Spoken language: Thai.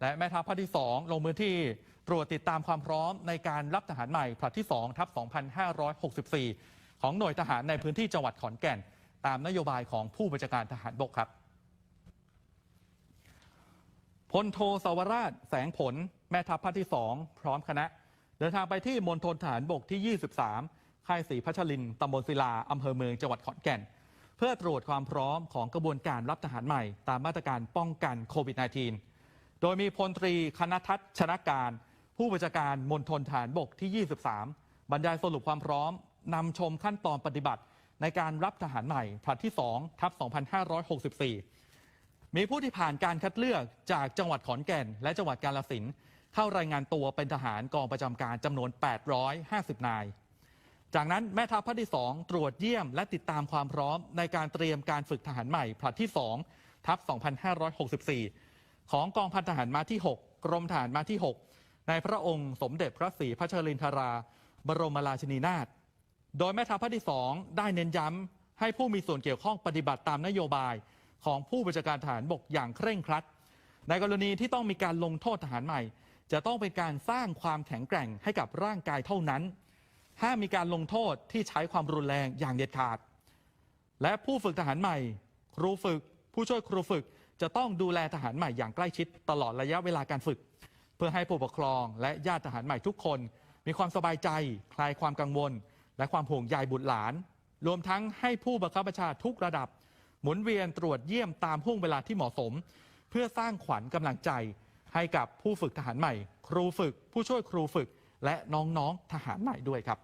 และแม่ทัพภาคที่ 2 ลงพื้นที่ตรวจติดตามความพร้อมในการรับทหารใหม่ผลัดที่2ทัพ2564 ของหน่วยทหารในพื้นที่จังหวัดขอนแก่น ตามนโยบายของผู้บัญชาการทหารบกครับพลโทสวราชแสงผล แม่ทัพภาคที่ 2 พร้อมคณะ เดินทางไปที่มณฑลทหารบกที่ 23 ค่ายศรีพัชรินต์ตำบลศิลาอำเภอเมืองจังหวัดขอนแก่น เพื่อตรวจความพร้อมของกระบวนการรับทหารใหม่ ตามมาตรการป้องกันโควิด -19 โดยมีพลตรีคณทัศน์ชนะการ ผู้บัญชาการมณฑลทหารบกที่ 23 บรรยายสรุปความพร้อมนำชมขั้นตอนปฏิบัติ ในการรับทหารใหม่ผลัดที่2ทัพ2564 มีผู้ที่ผ่านการคัดเลือกจากจังหวัดขอนแก่น และจังหวัดกาฬสินธุ์เข้ารายงานตัวเป็นทหารกองประจำการจำนวน 850 นาย จากนั้นแม่ทัพภาคที่ 2 ตรวจเยี่ยมและติดตามความพร้อมในการเตรียมการฝึกทหารใหม่ผลัดที่2ทัพ2564 ของกองพันทหารมาที่ 6 กรมทหารมาที่ 6 ในพระองค์สมเด็จพระศรีพัชรินทรา บรมราชินีนาถ โดยแม่ทัพภาคที่ 2 ได้เน้นย้ำให้ผู้มีส่วนเกี่ยวข้องปฏิบัติตามนโยบายของผู้บัญชาการทหารบกอย่างเคร่งครัด ในกรณีที่ต้องมีการลงโทษทหารใหม่ จะต้องเป็นการสร้างความแข็งแกร่งให้กับร่างกายเท่านั้น ห้ามมีการลงโทษที่ใช้ความรุนแรงอย่างเด็ดขาด และผู้ฝึกทหารใหม่ ครูฝึก ผู้ช่วยครูฝึก จะต้องดูแลทหารใหม่อย่างใกล้ชิดตลอดระยะเวลาการฝึก เพื่อให้ผู้ปกครองและญาติทหารใหม่ทุกคน มีความสบายใจ คลายความกังวล และความห่วงใยบุตรหลาน รวมทั้งให้ผู้บังคับบัญชาทุกระดับ หมุนเวียนตรวจเยี่ยมตามห่วงเวลาที่เหมาะสม เพื่อสร้างขวัญกำลังใจ ให้กับผู้ฝึกทหารใหม่ ครูฝึก ผู้ช่วยครูฝึก และน้องๆทหารใหม่ด้วยครับ